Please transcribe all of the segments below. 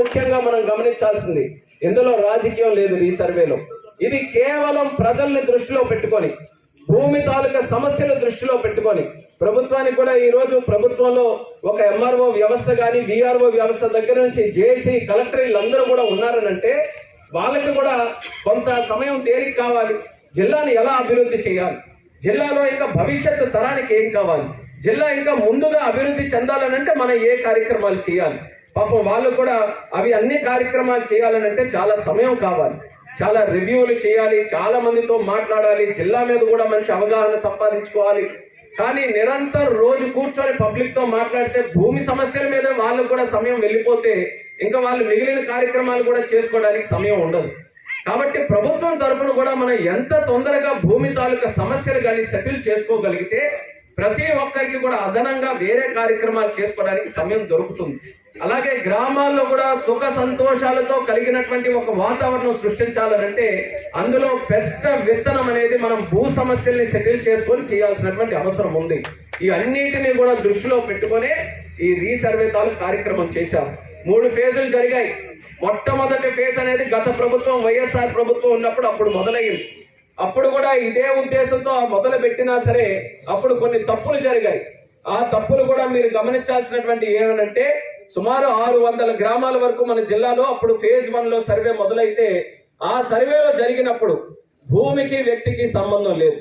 ముఖ్యంగా మనం గమనించాల్సింది ఇందులో రాజకీయం లేదు ఈ సర్వేలో. ఇది కేవలం ప్రజల్ని దృష్టిలో పెట్టుకొని భూమి తాలూకా సమస్యలు దృష్టిలో పెట్టుకొని. ప్రభుత్వానికి కూడా ఈ రోజు ప్రభుత్వంలో ఒక ఎంఆర్ఓ వ్యవస్థ కానీ విఆర్ఓ వ్యవస్థ దగ్గర నుంచి జేసీ కలెక్టర్ వీళ్ళందరూ కూడా ఉన్నారనంటే వాళ్ళకి కూడా కొంత సమయం తేలిక కావాలి? జిల్లాని ఎలా అభివృద్ధి చేయాలి? జిల్లాలో ఇంకా భవిష్యత్తు తరానికి ఏం కావాలి? జిల్లా ఇంకా ముందుగా అభివృద్ధి చెందాలనంటే మనం ఏ కార్యక్రమాలు చేయాలి? పాపం వాళ్ళు కూడా అవి అన్ని కార్యక్రమాలు చేయాలని అంటే చాలా సమయం కావాలి. చాలా రివ్యూలు చేయాలి చాలా మందితో మాట్లాడాలి జిల్లా మీద కూడా మంచి అవగాహన సంపాదించుకోవాలి. కానీ నిరంతరం రోజు కూర్చొని పబ్లిక్తో మాట్లాడితే భూమి సమస్యల మీద వాళ్ళకు కూడా సమయం వెళ్ళిపోతే ఇంకా వాళ్ళు మిగిలిన కార్యక్రమాలు కూడా చేసుకోవడానికి సమయం ఉండదు. కాబట్టి ప్రభుత్వం తరపున కూడా మనం ఎంత తొందరగా భూమి తాలూకా సమస్యలు కానీ సెటిల్ చేసుకోగలిగితే ప్రతి ఒక్కరికి కూడా అదనంగా వేరే కార్యక్రమాలు చేసుకోవడానికి సమయం దొరుకుతుంది. అలాగే గ్రామాల్లో కూడా సుఖ సంతోషాలతో కలిగినటువంటి ఒక వాతావరణం సృష్టించాలనంటే అందులో పెద్ద విత్తనం అనేది మనం భూ సమస్యల్ని సెటిల్ చేసుకొని చేయాల్సినటువంటి అవసరం ఉంది. ఈ అన్నిటినీ కూడా దృష్టిలో పెట్టుకొని ఈ రీసర్వే తాలూ కార్యక్రమం చేశాం. మూడు ఫేజులు జరిగాయి. మొట్టమొదటి ఫేజ్ అనేది గత ప్రభుత్వం వైఎస్ఆర్ ప్రభుత్వం ఉన్నప్పుడు అప్పుడు మొదలయ్యింది. అప్పుడు కూడా ఇదే ఉద్దేశంతో మొదలు పెట్టినా సరే అప్పుడు కొన్ని తప్పులు జరిగాయి. ఆ తప్పులు కూడా మీరు గమనించాల్సినటువంటి ఏమనంటే సుమారు ఆరు వందల గ్రామాల వరకు మన జిల్లాలో అప్పుడు ఫేజ్ వన్లో సర్వే మొదలైతే ఆ సర్వేలో జరిగినప్పుడు భూమికి వ్యక్తికి సంబంధం లేదు.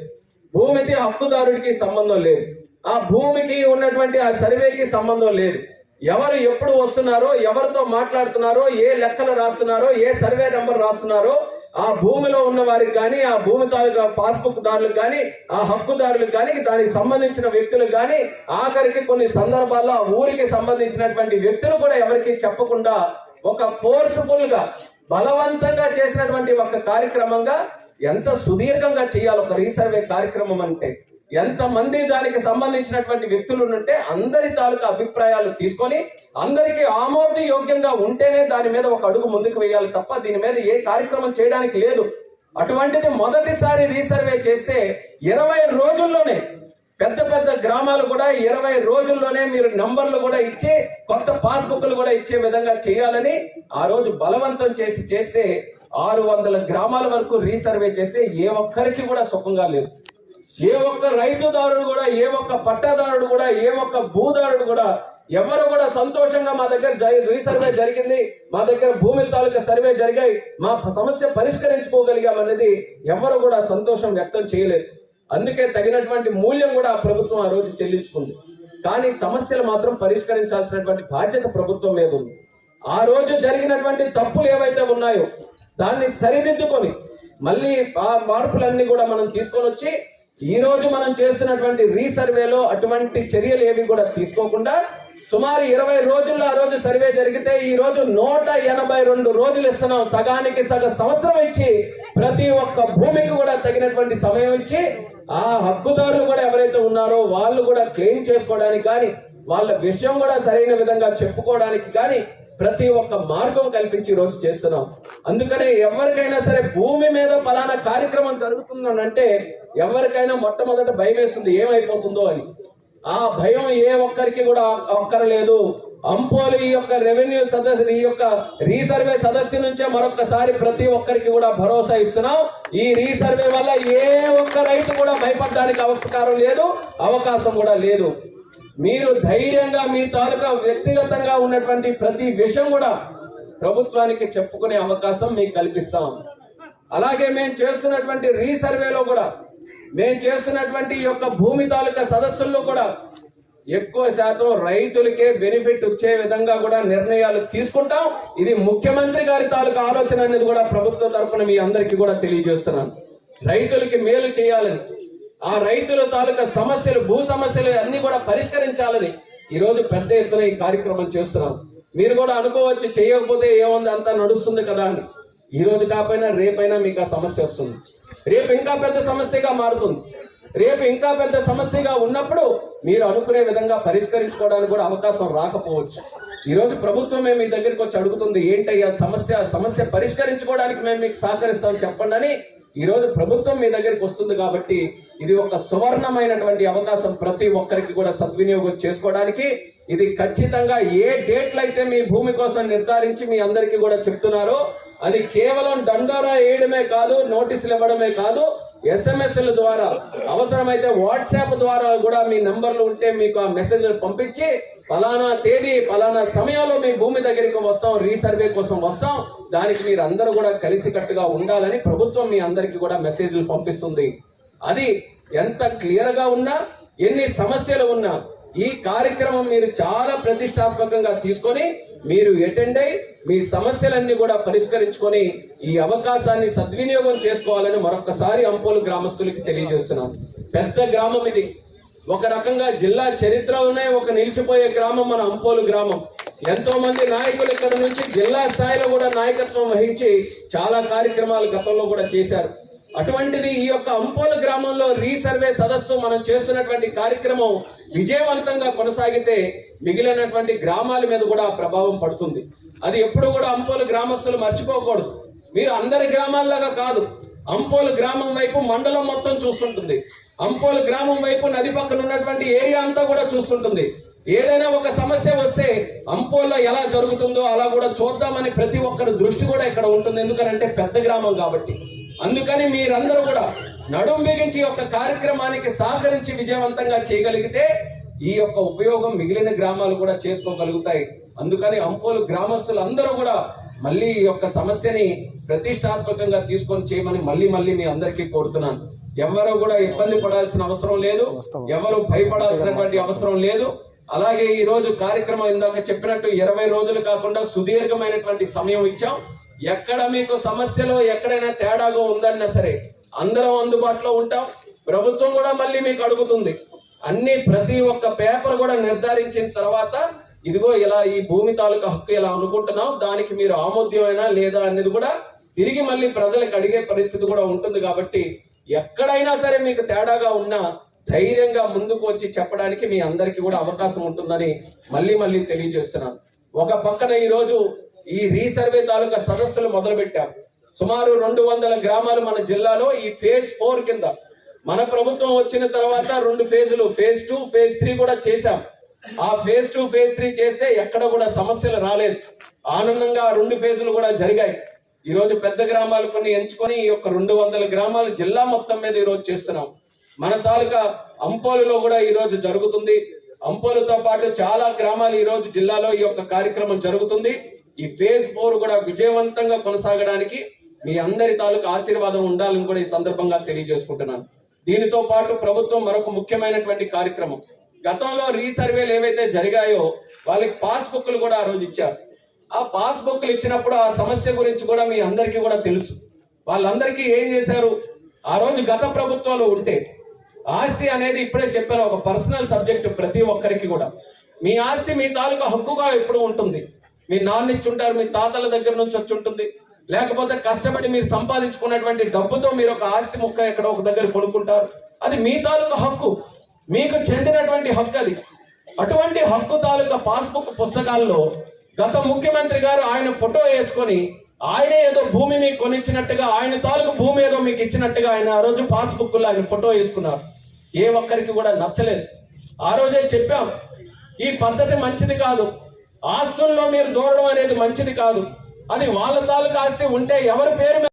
భూమికి హక్కుదారుడికి సంబంధం లేదు. ఆ భూమికి ఉన్నటువంటి ఆ సర్వేకి సంబంధం లేదు. ఎవరు ఎప్పుడు వస్తున్నారో ఎవరితో మాట్లాడుతున్నారో ఏ లెక్కలు రాస్తున్నారో ఏ సర్వే నెంబర్ రాస్తున్నారో ఆ భూమిలో ఉన్న వారికి కానీ ఆ భూమి తాలూకా పాస్బుక్ దారులకు కానీ ఆ హక్కుదారులకు కానీ దానికి సంబంధించిన వ్యక్తులకు కానీ ఆఖరికి కొన్ని సందర్భాల్లో ఆ ఊరికి సంబంధించినటువంటి వ్యక్తులు కూడా ఎవరికి చెప్పకుండా ఒక ఫోర్స్ఫుల్గా బలవంతంగా చేసినటువంటి ఒక కార్యక్రమంగా ఎంత సుదీర్ఘంగా చేయాలి ఒక రీసర్వే కార్యక్రమం అంటే. ఎంతమంది దానికి సంబంధించినటువంటి వ్యక్తులు ఉంటే అందరి తాలూకా అభిప్రాయాలు తీసుకొని అందరికీ ఆమోదయోగ్యంగా ఉంటేనే దాని మీద ఒక అడుగు ముందుకు వేయాలి తప్ప దీని మీద ఏ కార్యక్రమం చేయడానికి లేదు. అటువంటిది మొదటిసారి రీసర్వే చేస్తే ఇరవై రోజుల్లోనే పెద్ద పెద్ద గ్రామాలు కూడా ఇరవై రోజుల్లోనే మీరు నంబర్లు కూడా ఇచ్చి కొత్త పాస్బుక్లు కూడా ఇచ్చే విధంగా చేయాలని ఆ రోజు బలవంతం చేసి చేస్తే ఆరు వందల గ్రామాల వరకు రీసర్వే చేస్తే ఏ ఒక్కరికి కూడా సుఖంగా లేదు. ఏ ఒక్క రైతుదారుడు కూడా ఏ ఒక్క పట్టాదారుడు కూడా ఏ ఒక్క భూదారుడు కూడా ఎవరు కూడా సంతోషంగా మా దగ్గర జరి- రీసర్వే జరిగింది మా దగ్గర భూమిల తాలూకా సర్వే జరిగాయి మా సమస్య పరిష్కరించుకోగలిగామనేది ఎవరు కూడా సంతోషం వ్యక్తం చేయలేదు. అందుకే తగినటువంటి మూల్యం కూడా ఆ ప్రభుత్వం ఆ రోజు చెల్లించుకుంది. కానీ సమస్యలు మాత్రం పరిష్కరించాల్సినటువంటి బాధ్యత ప్రభుత్వం మీద ఉంది. ఆ రోజు జరిగినటువంటి తప్పులు ఏవైతే ఉన్నాయో దాన్ని సరిదిద్దుకొని మళ్ళీ ఆ మార్పులన్నీ కూడా మనం తీసుకొని వచ్చి ఈ రోజు మనం చేస్తున్నటువంటి రీసర్వేలో అటువంటి చర్యలు ఏవి కూడా తీసుకోకుండా సుమారు ఇరవై రోజుల్లో ఆ రోజు సర్వే జరిగితే ఈ రోజు నూట ఎనభై రెండు రోజులు ఇస్తున్నాం. సగానికి సగ సంవత్సరం ఇచ్చి ప్రతి ఒక్క భూమికి కూడా తగినటువంటి సమయం ఇచ్చి ఆ హక్కుదారులు కూడా ఎవరైతే ఉన్నారో వాళ్ళు కూడా క్లెయిమ్ చేసుకోవడానికి కానీ వాళ్ళ విషయం కూడా సరైన విధంగా చెప్పుకోవడానికి కానీ ప్రతి ఒక్క మార్గం కల్పించి రోజు చేస్తున్నాం. అందుకనే ఎవరికైనా సరే భూమి మీద ఫలానా కార్యక్రమం జరుగుతుందని అంటే ఎవరికైనా మొట్టమొదట భయం వేస్తుంది ఏమైపోతుందో అని. ఆ భయం ఏ ఒక్కరికి కూడా ఒక్కరలేదు. అంపోలు ఈ యొక్క రెవెన్యూ సదస్సు ఈ యొక్క రీసర్వే సదస్సు నుంచే మరొకసారి ప్రతి ఒక్కరికి కూడా భరోసా ఇస్తున్నాం. ఈ రీసర్వే వల్ల ఏ ఒక్క రైతు కూడా భయపడడానికి అవకాశం లేదు అవకాశం కూడా లేదు. మీరు ధైర్యంగా మీ తాలూకా వ్యక్తిగతంగా ఉన్నటువంటి ప్రతి విషయం కూడా ప్రభుత్వానికి చెప్పుకునే అవకాశం మీకు కల్పిస్తాం. అలాగే మేము చేస్తున్నటువంటి రీసర్వేలో కూడా మేము చేస్తున్నటువంటి ఈ యొక్క భూమి తాలూకా సదస్సుల్లో కూడా ఎక్కువ శాతం రైతులకే బెనిఫిట్ వచ్చే విధంగా కూడా నిర్ణయాలు తీసుకుంటాం. ఇది ముఖ్యమంత్రి గారి తాలూకా ఆలోచన అనేది కూడా ప్రభుత్వ తరఫున మీ అందరికీ కూడా తెలియజేస్తున్నాను. రైతులకి మేలు చేయాలని ఆ రైతుల తాలూకా సమస్యలు భూ సమస్యలు అన్ని కూడా పరిష్కరించాలని ఈరోజు పెద్ద ఎత్తున ఈ కార్యక్రమం చేస్తున్నాం. మీరు కూడా అనుకోవచ్చు చేయకపోతే ఏముంది అంతా నడుస్తుంది కదా అని. ఈ రోజు కాకపోయినా రేపైనా మీకు ఆ సమస్య వస్తుంది. రేపు ఇంకా పెద్ద సమస్యగా మారుతుంది. రేపు ఇంకా పెద్ద సమస్యగా ఉన్నప్పుడు మీరు అనుకునే విధంగా పరిష్కరించుకోవడానికి కూడా అవకాశం రాకపోవచ్చు. ఈరోజు ప్రభుత్వమే మీ దగ్గరికి వచ్చి అడుగుతుంది ఏంటయ్యా సమస్య? సమస్య పరిష్కరించుకోవడానికి మేము మీకు సహకరిస్తాం చెప్పండి అని. ఈరోజు ప్రభుత్వం మీ దగ్గరికి వస్తుంది కాబట్టి ఇది ఒక సువర్ణమైనటువంటి అవకాశం ప్రతి ఒక్కరికి కూడా సద్వినియోగం చేసుకోవడానికి. ఇది ఖచ్చితంగా ఏ డేట్లు అయితే మీ భూమి కోసం నిర్ధారించి మీ అందరికీ కూడా చెప్తున్నారో అది కేవలం దండోరా వేయడమే కాదు నోటీసులు ఇవ్వడమే కాదు ఎస్ఎంఎస్ల ద్వారా అవసరమైతే వాట్సాప్ ద్వారా కూడా మీ నంబర్లు ఉంటే మీకు ఆ మెసేజ్లు పంపించి ఫలానా తేదీ ఫలానా సమయంలో మీ భూమి దగ్గరికి వస్తాం రీసర్వే కోసం వస్తాం దానికి మీరు అందరూ కూడా కలిసికట్టుగా ఉండాలని ప్రభుత్వం మీ అందరికీ కూడా మెసేజ్లు పంపిస్తుంది. అది ఎంత క్లియర్గా ఉన్నా ఎన్ని సమస్యలు ఉన్నా ఈ కార్యక్రమం మీరు చాలా ప్రతిష్టాత్మకంగా తీసుకొని మీరు అటెండ్ అయి మీ సమస్యలన్నీ కూడా పరిష్కరించుకొని ఈ అవకాశాన్ని సద్వినియోగం చేసుకోవాలని మరొకసారి అంపోలు గ్రామస్తులకి తెలియజేస్తున్నాను పెద్ద గ్రామం ఇది. ఒక రకంగా జిల్లా చరిత్రలోనే ఒక నిలిచిపోయే గ్రామం మన అంపోలు గ్రామం. ఎంతో మంది నాయకులు ఇక్కడ నుంచి జిల్లా స్థాయిలో కూడా నాయకత్వం వహించి చాలా కార్యక్రమాలు గతంలో కూడా చేశారు. అటువంటిది ఈ యొక్క అంపోలు గ్రామంలో రీసర్వే సదస్సు మనం చేస్తున్నటువంటి కార్యక్రమం విజయవంతంగా కొనసాగితే మిగిలినటువంటి గ్రామాల మీద కూడా ఆ ప్రభావం పడుతుంది. అది ఎప్పుడు కూడా అంపోలు గ్రామస్తులు మర్చిపోకూడదు. మీరు అందరి గ్రామాల్లాగా కాదు అంపోలు గ్రామం వైపు మండలం మొత్తం చూస్తుంటుంది. అంపోలు గ్రామం వైపు నది పక్కన ఉన్నటువంటి ఏరియా అంతా కూడా చూస్తుంటుంది. ఏదైనా ఒక సమస్య వస్తే అంపోల్లో ఎలా జరుగుతుందో అలా కూడా చూద్దామని ప్రతి ఒక్కరి దృష్టి కూడా ఇక్కడ ఉంటుంది. ఎందుకంటే పెద్ద గ్రామం కాబట్టి. అందుకని మీరందరూ కూడా నడుం బిగించి ఒక కార్యక్రమానికి సహకరించి విజయవంతంగా చేయగలిగితే ఈ యొక్క ఉపయోగం మిగిలిన గ్రామాలు కూడా చేసుకోగలుగుతాయి. అందుకని అంపోలు గ్రామస్తులు అందరూ కూడా మళ్ళీ ఈ యొక్క సమస్యని ప్రతిష్టాత్మకంగా తీసుకొని చేయమని మళ్ళీ మళ్ళీ మీ అందరికీ కోరుతున్నాను. ఎవరు కూడా ఇబ్బంది పడాల్సిన అవసరం లేదు. ఎవరు భయపడాల్సినటువంటి అవసరం లేదు. అలాగే ఈ రోజు కార్యక్రమం ఇందాక చెప్పినట్టు ఇరవై రోజులు కాకుండా సుదీర్ఘమైనటువంటి సమయం ఇచ్చాం. ఎక్కడ మీకు సమస్యలో ఎక్కడైనా తేడాగా ఉందన్నా సరే అందరం అందుబాటులో ఉంటాం. ప్రభుత్వం కూడా మళ్ళీ మీకు అడుగుతుంది. అన్ని ప్రతి ఒక్క పేపర్ కూడా నిర్ధారించిన తర్వాత ఇదిగో ఇలా ఈ భూమి తాలూకా హక్కు ఇలా అనుకుంటున్నాం దానికి మీరు ఆమోద్యమైనా లేదా అనేది కూడా తిరిగి మళ్ళీ ప్రజలకు అడిగే పరిస్థితి కూడా ఉంటుంది కాబట్టి ఎక్కడైనా సరే మీకు తేడాగా ఉన్నా ధైర్యంగా ముందుకు వచ్చి చెప్పడానికి మీ అందరికీ కూడా అవకాశం ఉంటుందని మళ్ళీ మళ్ళీ తెలియజేస్తున్నాను. ఒక పక్కన ఈరోజు ఈ రీసర్వే తాలూకా సదస్సులు మొదలుపెట్టాం. సుమారు రెండు వందల గ్రామాలు మన జిల్లాలో ఈ ఫేజ్ ఫోర్ కింద మన ప్రభుత్వం వచ్చిన తర్వాత రెండు ఫేజులు ఫేజ్ టూ ఫేజ్ త్రీ కూడా చేశాం. ఆ ఫేజ్ టూ ఫేజ్ త్రీ చేస్తే ఎక్కడ కూడా సమస్యలు రాలేదు. ఆనందంగా రెండు ఫేజులు కూడా జరిగాయి. ఈ రోజు పెద్ద గ్రామాలు కొన్ని ఎంచుకొని ఈ యొక్క రెండు వందల గ్రామాలు జిల్లా మొత్తం మీద ఈ రోజు చేస్తున్నాం. మన తాలూకా అంపోలులో కూడా ఈ రోజు జరుగుతుంది. అంపోలుతో పాటు చాలా గ్రామాలు ఈ రోజు జిల్లాలో ఈ యొక్క కార్యక్రమం జరుగుతుంది. ఈ ఫేజ్ ఫోర్ కూడా విజయవంతంగా కొనసాగడానికి మీ అందరి తాలూకా ఆశీర్వాదం ఉండాలని కూడా ఈ సందర్భంగా తెలియజేసుకుంటున్నాను. దీనితో పాటు ప్రభుత్వం మరొక ముఖ్యమైనటువంటి కార్యక్రమం. గతంలో రీసర్వేలు ఏవైతే జరిగాయో వాళ్ళకి పాస్ బుక్లు కూడా ఆ రోజు ఇచ్చారు. ఆ పాస్ బుక్లు ఇచ్చినప్పుడు ఆ సమస్య గురించి కూడా మీ అందరికీ కూడా తెలుసు. వాళ్ళందరికీ ఏం చేశారు? ఆ రోజు గత ప్రభుత్వంలో ఉంటే ఆస్తి అనేది ఇప్పుడే చెప్పాను ఒక పర్సనల్ సబ్జెక్ట్ ప్రతి ఒక్కరికి కూడా. మీ ఆస్తి మీ తాలూకా హక్కుగా ఎప్పుడు ఉంటుంది. మీ నాన్న ఇచ్చి ఉంటారు మీ తాతల దగ్గర నుంచి వచ్చి ఉంటుంది. లేకపోతే కష్టపడి మీరు సంపాదించుకున్నటువంటి డబ్బుతో మీరు ఒక ఆస్తి ముక్క ఎక్కడ ఒక దగ్గర కొనుక్కుంటారు. అది మీ తాలూకా హక్కు. మీకు చెందినటువంటి హక్కు అది. అటువంటి హక్కు తాలూకా పాస్బుక్ పుస్తకాల్లో గత ముఖ్యమంత్రి గారు ఆయన ఫోటో వేసుకొని ఆయనే ఏదో భూమి మీకు కొనిచ్చినట్టుగా ఆయన తాలూకు భూమి ఏదో మీకు ఇచ్చినట్టుగా ఆయన ఆ రోజు పాస్బుక్లో ఆయన ఫోటో వేసుకున్నారు. ఏ ఒక్కరికి కూడా నచ్చలేదు. ఆ రోజే చెప్పాం ఈ పద్ధతి మంచిది కాదు. ఆస్తుల్లో మీరు దూరడం అనేది మంచిది కాదు. అది వాళ్ళ తాలూకా ఆస్తి ఉంటే ఎవరి పేరు మీద